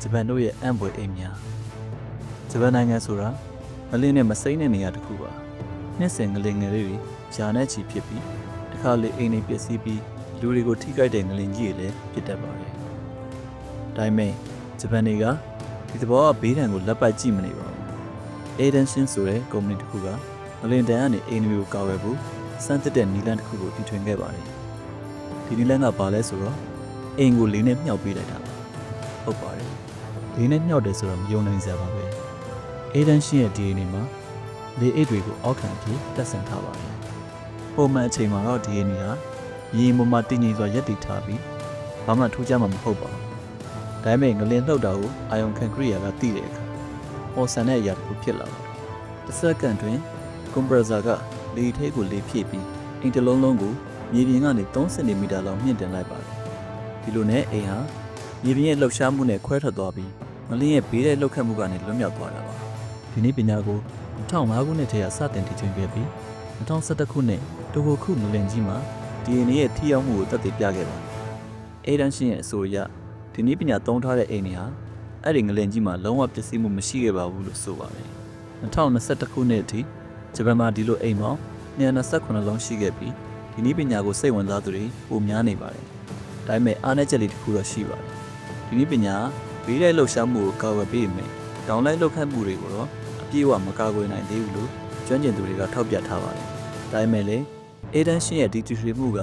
ကိုလေနဲ့အနာယူမဲ့ဂျပန်တို့ရဲ့အံ့ဖွယ်အိမ်များဂျပန်နိုင်ငံဆိုတာငလင်းနဲ့မစိမ့်တဲ့နေရာတစ်ခုပါနှစ်စဉ်ငလင်းငယ်လေးတွေဂျာနဲ့ချီဖြစ်ပြီးတစ်ခါလေအိမ်တွေပျက်စီးပြီးလူတွေကိုထိခိုက်တဲ့ငလင်းကြီးတွေလည်းဖြစ်တတ်ပါတယ်ဒါပေမဲ့ဂျပန်တွေကဒီသဘောကဘေးဒဏ်ကိုလက်ပိုက်ကြည့်မနေပါဘူး Adensin ဆိုတဲ့ကုမ္ပဏီတစ်ခုကငလင်တန်ကနေအိမ်တွေကိုကာဝယ်ဖို့စမ်းသစ်တဲ့နီလန်တစ်ခုကိုတီထွင်ခဲ့ပါတယ်။ဒီနီလန်ကဘာလဲဆိုတော့အိမ်ကိုလေးနဲ့မြှောက်ပေးလိုက်တာပါ။ဟုတ်ပါတယ်။ လေးနဲ့မြှောက်တယ်ဆိုတော့မယုံနိုင်စရာပါပဲ။ Adensin ရဲ့ DNA မှာလေအိတ်တွေကိုအောက်ခံပြီးတက်ဆန်ထားပါတယ်။ပုံမှန်အချိန်မှာတော့ DNA ဟာရေမမတည်ငြိမ်စွာရပ်တည်ထားပြီးဘာမှထူးခြားမှာမဟုတ်ပါဘူး။ဒါပေမဲ့ငလင်လှုပ်တာကိုအာယုံခံကရိယာကသိတဲ့အခါပေါ်ဆန်တဲ့အရာတစ်ခုဖြစ်လာပါတယ်။တစ်စက္ကန့်တွင်ကွန်ပရက်ဆာကလေထဲကိုလေဖြည့်ပြီးအိမ်တစ်လုံးလုံးကိုမြေပြင်ကနေ3စင်တီမီတာလောက်မြင့်တင်လိုက်ပါတယ်။ဒီလိုနဲ့အိမ်ဟာမြေပြင်ရဲ့လှုပ်ရှားမှုနဲ့ခွဲထွက်သွားပြီး မလင်းရဲ့ဘေးတဲ့လှုပ်ခတ်မှုကနေလွတ်မြောက်သွားတာပါ။ဒီနေ့ပညာကို2005ခုနှစ်ထဲကစတင်တည်ထွင်ခဲ့ပြီး2011ခုနှစ်တိုဟိုခုမလင်ကြီးမှာ DNA ရဲ့ထိရောက်မှုကိုသက်သေပြခဲ့ပါတယ်။အေဒန်ရှင်ရဲ့အဆိုအရဒီနေ့ပညာသုံးထားတဲ့အိမ်တွေဟာအဲ့ဒီငလင်ကြီးမှာလုံးဝပျက်စီးမှုမရှိခဲ့ပါဘူးလို့ဆိုပါတယ်။2021ခုနှစ်အထိဂျပန်မှာဒီလိုအိမ်ပေါင်း228လုံးရှိခဲ့ပြီးဒီနည်းပညာကိုစိတ်ဝင်စားသူတွေပိုများနေပါတယ်။ဒါပေမဲ့အားနည်းချက်လေးတစ်ခုတော့ရှိပါတယ်။ဒီနည်းပညာ ဘေးတဲ့လှုပ်ရှားမှုကိုကာကွယ်ပေးမယ်။တောင်လိုက်လှုပ်ခတ်မှုတွေကိုတော့အပြည့်အဝမကာကွယ်နိုင်သေးဘူးလို့ကျွမ်းကျင်သူတွေကထောက်ပြထားပါတယ်။ဒါပေမဲ့လည်းအေဒန်ရှင်ရဲ့ဒီတီထွေမှုက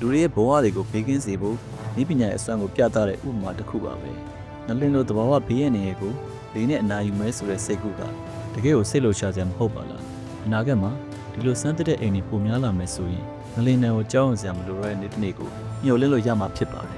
လူတွေရဲ့ဘဝတွေကိုဘေးကင်းစေဖို့နည်းပညာရဲ့အစွမ်းကိုပြသတဲ့ဥပမာတစ်ခုပါပဲ။နလင်းတို့သဘာဝဘေးရဲ့နေရာကိုလေးနဲ့အနာယူမဲဆိုတဲ့စိတ်ကူကတကယ်ကိုစိတ်လှုပ်ရှားစရာမဟုတ်ပါလား။အနာဂတ်မှာဒီလိုစမ်းသစ်တဲ့အိမ်တွေပုံများလာမယ်ဆိုရင်ငလင်းနယ်ကိုကြောက်ရွံ့စရာမလိုတော့တဲ့နေ့တစ်နေ့ကိုညှို့လင့်လို့ရမှာဖြစ်ပါတယ်